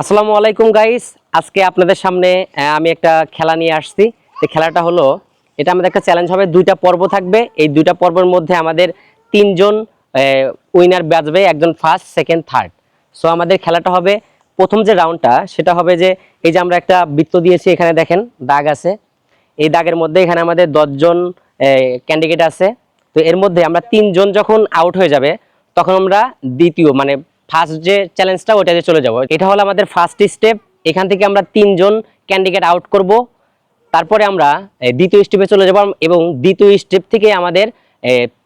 আসসালামু আলাইকুম গাইস আজকে আপনাদের সামনে আমি একটা খেলা নিয়ে আসছি। তো খেলাটা হলো, এটা আমাদের একটা চ্যালেঞ্জ হবে। দুইটা পর্ব থাকবে। এই দুইটা পর্বের মধ্যে আমাদের তিনজন উইনার বাজবে একজন ফার্স্ট সেকেন্ড থার্ড সো আমাদের খেলাটা হবে, প্রথম যে রাউন্ডটা সেটা হবে যে, এই যে আমরা একটা বৃত্ত দিয়েছি, এখানে দেখেন, দাগ আছে। এই দাগের মধ্যে এখানে আমাদের দশজন ক্যান্ডিডেট আছে। তো এর মধ্যে আমরা তিনজন যখন আউট হয়ে যাবে, তখন আমরা দ্বিতীয় মানে ফার্স্ট যে চ্যালেঞ্জটা ওটাতে চলে যাব। এটা হলো আমাদের ফার্স্ট স্টেপ এখান থেকে আমরা তিনজন ক্যান্ডিডেট আউট করব। তারপরে আমরা দ্বিতীয় স্টেপে চলে যাব এবং দ্বিতীয় স্টেপ থেকে আমাদের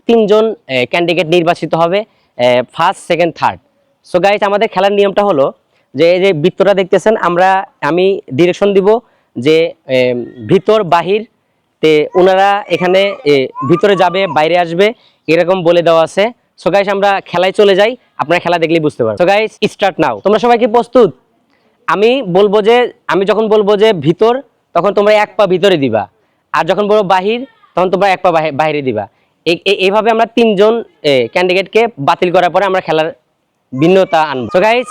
তিনজন ক্যান্ডিডেট নির্বাচিত হবে first second third so guys আমাদের খেলার নিয়মটা হলো যে, এই যে বৃত্তটা দেখতেছেন, আমরা, আমি ডিরেকশন দিব যে ভিতর, বাহির তে ওনারা এখানে ভিতরে যাবে, বাইরে আসবে, এরকম বলে দেওয়া আছে। সো গাইস আমরা খেলায় চলে যাই। আপনারা খেলা দেখলেই বুঝতে পারবেন। সো গাইস স্টার্ট নাও তোমরা সবাই কি প্রস্তুত? আমি বলব যে, আমি যখন বলব যে ভিতর, তখন তোমরা এক পা ভিতরে দিবা। আর যখন বলব বাহির, তখন তোমরা এক পা বাহি- বাইরে দিবা। এই- এই- এইভাবে আমরা তিনজন ক্যান্ডিডেটকে বাতিল করার পরে আমরা খেলার ভিন্নতা আনব। So guys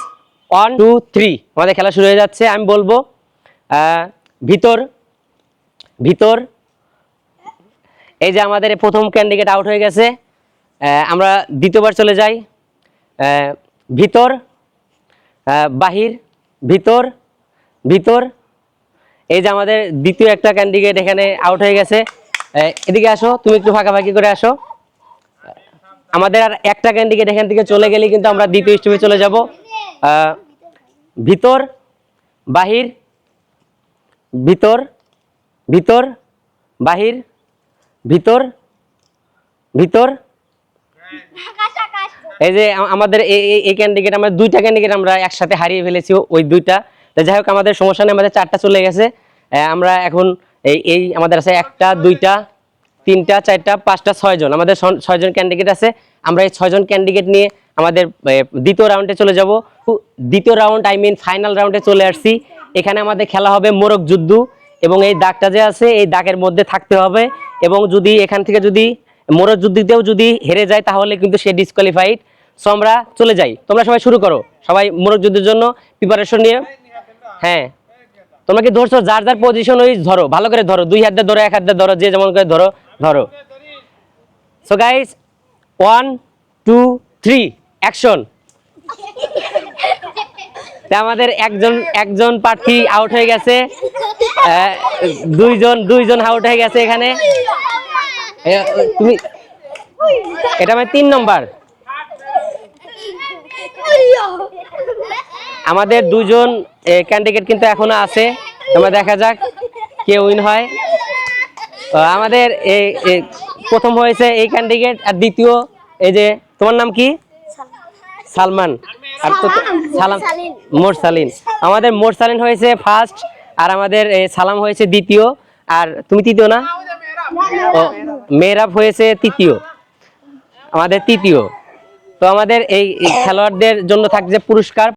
one two three আমাদের খেলা শুরু হয়ে যাচ্ছে। আমি বলব ভিতর ভিতর। এই যে আমাদের প্রথম ক্যান্ডিডেট আউট হয়ে গেছে। আমরা দ্বিতীয়বার চলে যাই। ভিতর বাহির, ভিতর ভিতর। এই যে আমাদের দ্বিতীয় একটা ক্যান্ডিডেট এখানে আউট হয়ে গেছে। এদিকে আসো, তুমি একটু ফাঁকাফাঁকি করে আসো। আমাদের আর একটা ক্যান্ডিডেট এখান থেকে চলে গেলে কিন্তু আমরা দ্বিতীয় স্টেপে চলে যাব। ভিতর, বাহির, ভিতর ভিতর, বাহির, ভিতর ভিতর। এই যে আমাদের এই- ক্যান্ডিডেট আমরা দুইটা ক্যান্ডিডেট আমরা একসাথে হারিয়ে ফেলেছি, ওই দুইটা। তো যাই হোক, আমাদের সমস্যা নেই, আমাদের চারটা চলে গেছে। আমরা এখন এই এই আমাদের আছে একটা, দুইটা, তিনটা, চারটা, পাঁচটা, ছয়জন। আমাদের ছয়জন ক্যান্ডিডেট আছে। আমরা এই ছয়জন ক্যান্ডিডেট নিয়ে আমাদের দ্বিতীয় রাউন্ডে চলে যাব। দ্বিতীয় রাউন্ড আই মিন ফাইনাল রাউন্ডে চলে আসছি। এখানে আমাদের খেলা হবে মোরগ যুদ্ধ। এবং এই দাগটা যে আছে, এই দাগের মধ্যে থাকতে হবে। এবং যদি এখান থেকে যদি মোরগ যুদ্ধতেও যদি হেরে যায়, তাহলে কিন্তু সে ডিসকোয়ালিফাইড সো আমরা চলে যাই। তোমরা সবাই শুরু করো। সবাই মোরগ যুদ্ধের জন্য প্রিপারেশন নিয়ে। হ্যাঁ। তোমরা কি ধরছো, যার যার পজিশন ওই ধরো। ভালো করে ধরো। দুই হাত ধরো, এক হাত ধরো, যে যেমন করে ধরো ধরো। So guys one two three action আমাদের একজন একজন প্রার্থী আউট হয়ে গেছে। দুইজন দুইজন আউট হয়ে গেছে এখানে। তুমি এটা আমার তিন নম্বর। আমাদের দুজন ক্যান্ডিডেট কিন্তু এখনও আছে। তোমরা দেখা যাক কে উইন হয়। আমাদের এই প্রথম হয়েছে এই ক্যান্ডিডেট আর দ্বিতীয় এই যে তোমার নাম কি? সালমান। আর তো সালাম। মোরসালিন। আমাদের মোরসালিন হয়েছে ফার্স্ট আর আমাদের সালাম হয়েছে দ্বিতীয়। আর তুমি তৃতীয় না? মেহরাব হয়েছে তৃতীয়। আমাদের তৃতীয়। তো আমাদের এই খেলোয়াড়দের জন্য থাকছে পুরস্কার।